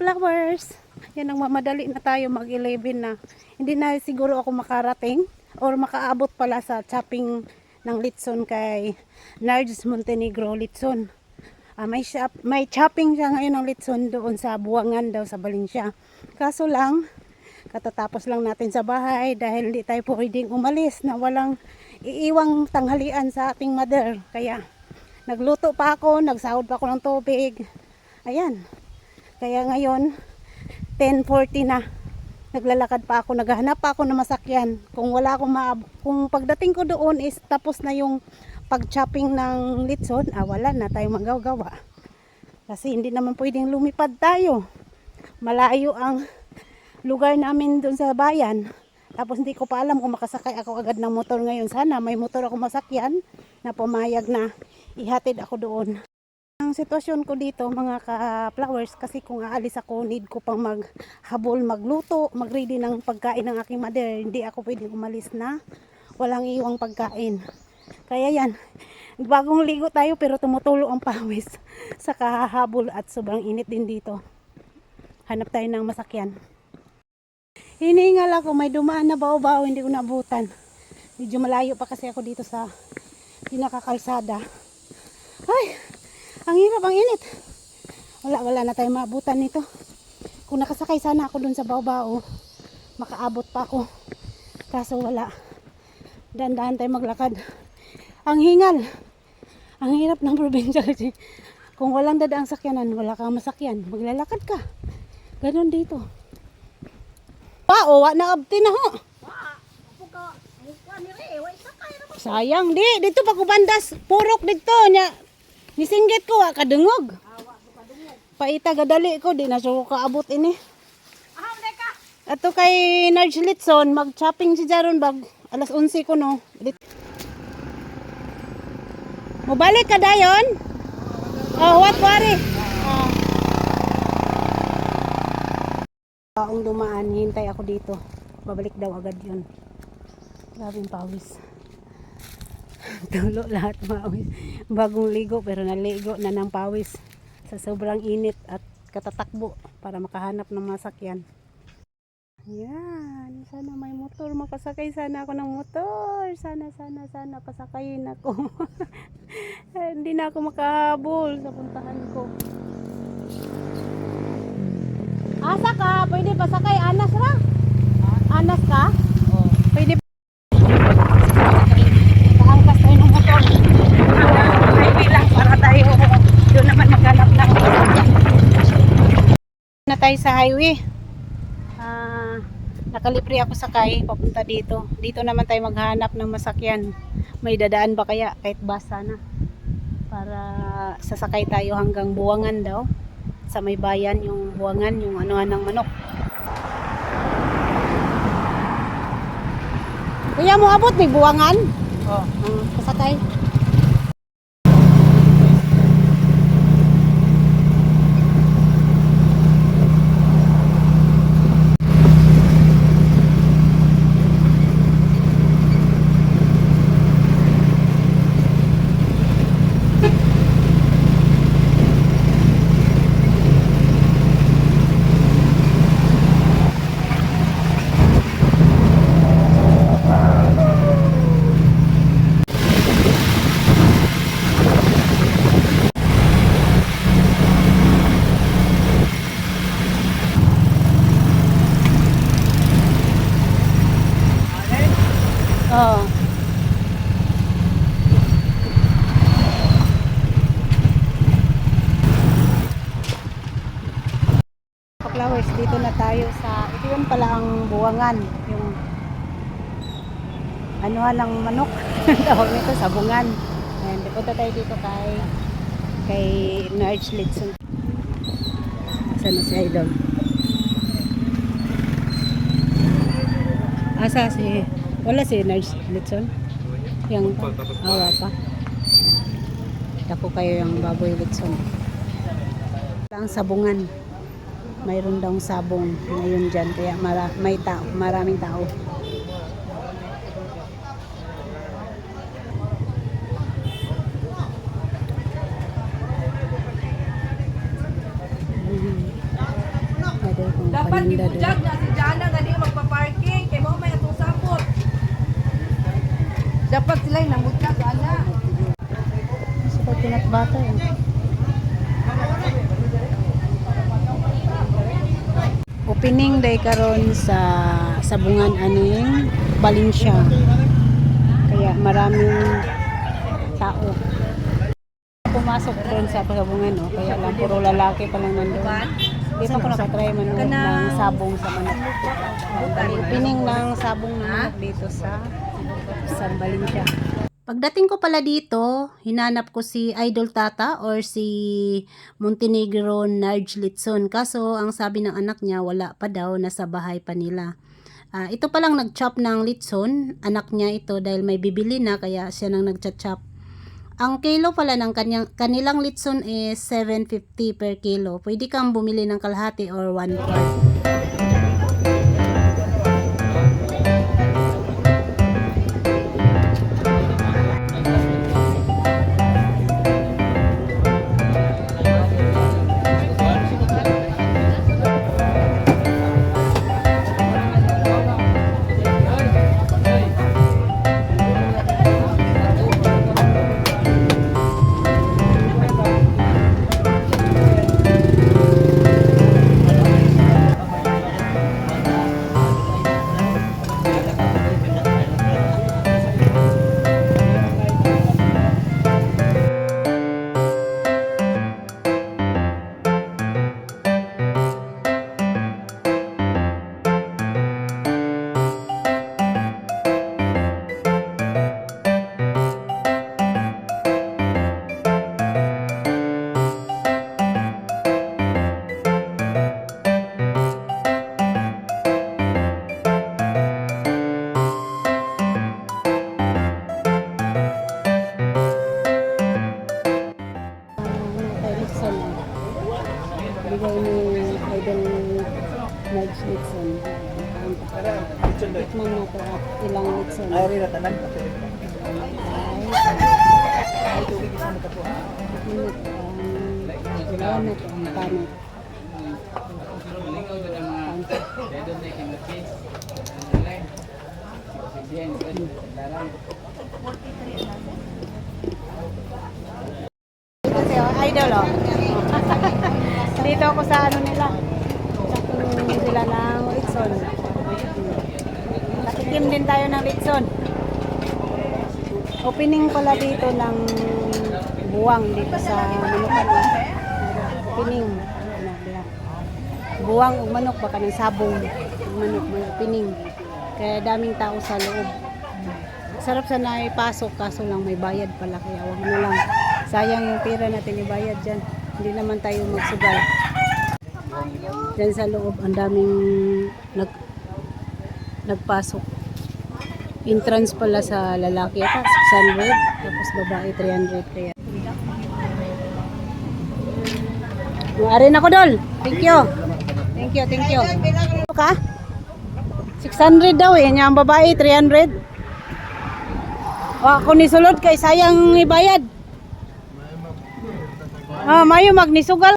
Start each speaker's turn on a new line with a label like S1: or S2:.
S1: ka-flowers. Yan ang mamadali na tayo mag-11 na. Hindi na siguro ako makarating or makaabot pala sa chopping ng litson kay Nards Montenegro Litson. Ah, may, shop, may chopping siya ngayon ng litson doon sa Buwangan daw sa Valencia. Kaso lang, katatapos lang natin sa bahay dahil hindi tayo pwedeng umalis na walang iiwang tanghalian sa ating mother. Kaya nagluto pa ako, nagsahod pa ako ng tubig. Ayan. Kaya ngayon, 10.40 na. Naglalakad pa ako, naghahanap pa ako ng masakyan. Kung wala akong maab- kung pagdating ko doon is tapos na yung pag-chopping ng litson, ah wala na tayong magagawa. Kasi hindi naman pwedeng lumipad tayo. Malayo ang lugar namin doon sa bayan. Tapos hindi ko pa alam kung makasakay ako agad ng motor ngayon. Sana may motor ako masakyan na pumayag na ihatid ako doon. Ang sitwasyon ko dito mga ka-flowers kasi kung aalis ako need ko pang maghabol, magluto, magready ng pagkain ng aking mother. Hindi ako pwedeng umalis na walang iwang pagkain. Kaya yan, bagong ligo tayo pero tumutulo ang pawis sa kahahabol at sobrang init din dito. Hanap tayo ng masakyan. Hinihingal ako, may dumaan na bao-bao, hindi ko naabutan. Medyo malayo pa kasi ako dito sa pinakakalsada. Ay, ang hirap, ang init. Wala, wala na tayong maabutan nito. Kung nakasakay sana ako dun sa bao-bao, makaabot pa ako. Kaso wala. Dahan-dahan tayo maglakad. Ang hingal. Ang hirap ng probinsya kasi kung walang dadaang sakyanan, wala kang masakyan. Maglalakad ka. Ganon dito. Pa, o, wa na abti na ho. Sayang, di. Dito pa ko bandas. Purok dito. Nya, nisinggit ko, wa kadungog. Paita gadali ko, di na siya ko kaabot ini. Ato kay Narj Litson, mag-chopping si Jaron bag alas 11 ko no. Mubalik ka dayon? Oh, what worry? Ah. Taong dumaan, hintay ako dito. Babalik daw agad yun. Grabing pawis. Tulo lahat pawis. Bagong ligo pero naligo na ng pawis. Sa sobrang init at katatakbo para makahanap ng masakyan. Yan. Sana may motor. Makasakay sana ako ng motor. Sana, sana, sana. Pasakayin ako. Hindi na ako makahabol sa puntahan ko. Asa ka? Pwede pasakay? Anas ra? Anas ka? Oo. Pwede Kaangkas tayo ng motor. Highway lang para tayo doon naman maghanap ng na tayo sa highway. Ah, nakalibre ako sakay papunta dito. Dito naman tayo maghanap ng masakyan. May dadaan ba kaya kahit bus sana para sasakay tayo hanggang buwangan daw sa may bayan yung buwangan yung anuhan ng manok. Kuya mo abot may buwangan? Oo. Oh. kasakay. Oo. Flowers, dito na tayo sa, ito yun pala ang buwangan, yung anuhan ng manok, tawag nito, sabungan. Ayan, punta tayo dito kay kay Narge Litson. Saan na si Idol? Asa si, wala si Narge Litson? Yung awa pa. Dako kayo yung baboy Litson. Ang sabungan mayroon daw sabong ngayon dyan kaya mara, may tao, maraming tao.
S2: Dapat
S1: paninda doon.
S2: gibujag na si Jana nga di magpa-parking kay mo may atong sapot. Dapat sila namutag ana.
S1: Sa pagkinat bata eh. Opening day karon sa sabungan aning Valencia. Kaya maraming tao. Pumasok doon sa sabungan no, kaya lang puro lalaki pa lang nandun. Di pa ko nakatry man ng sabong sa manok. Opening ng sabong ng manok dito sa sa Valencia. Pagdating ko pala dito, hinanap ko si Idol Tata or si Montenegro Narj Litson. Kaso, ang sabi ng anak niya, wala pa daw, nasa bahay pa nila. Ah, ito palang nag-chop ng litson. Anak niya ito dahil may bibili na, kaya siya nang nag-chop. Ang kilo pala ng kanyang, kanilang litson is 750 per kilo. Pwede kang bumili ng kalahati or 1 quart. Kasi oh, idol oh. Dito ako sa ano nila. Sa sila ng Litson. Natikim din tayo ng Litson. Opening pala dito ng buwang dito sa manukan. Opening. Buwang o manok baka ng sabong. Manok, may opening. Kaya daming tao sa loob. Sarap sana ipasok kaso lang may bayad pala kaya wag na lang. Sayang yung pera natin ibayad dyan. Hindi naman tayo magsugal. Dyan sa loob ang daming nag, nagpasok. Entrance pala sa lalaki ata 600 tapos babae 300 kaya. Maarin ako dol. Thank you. Thank you, thank you. Ka? 600 daw eh. Yung babae 300. Wa ako ni sulod kay sayang ibayad. Ah, mayo magnisugal.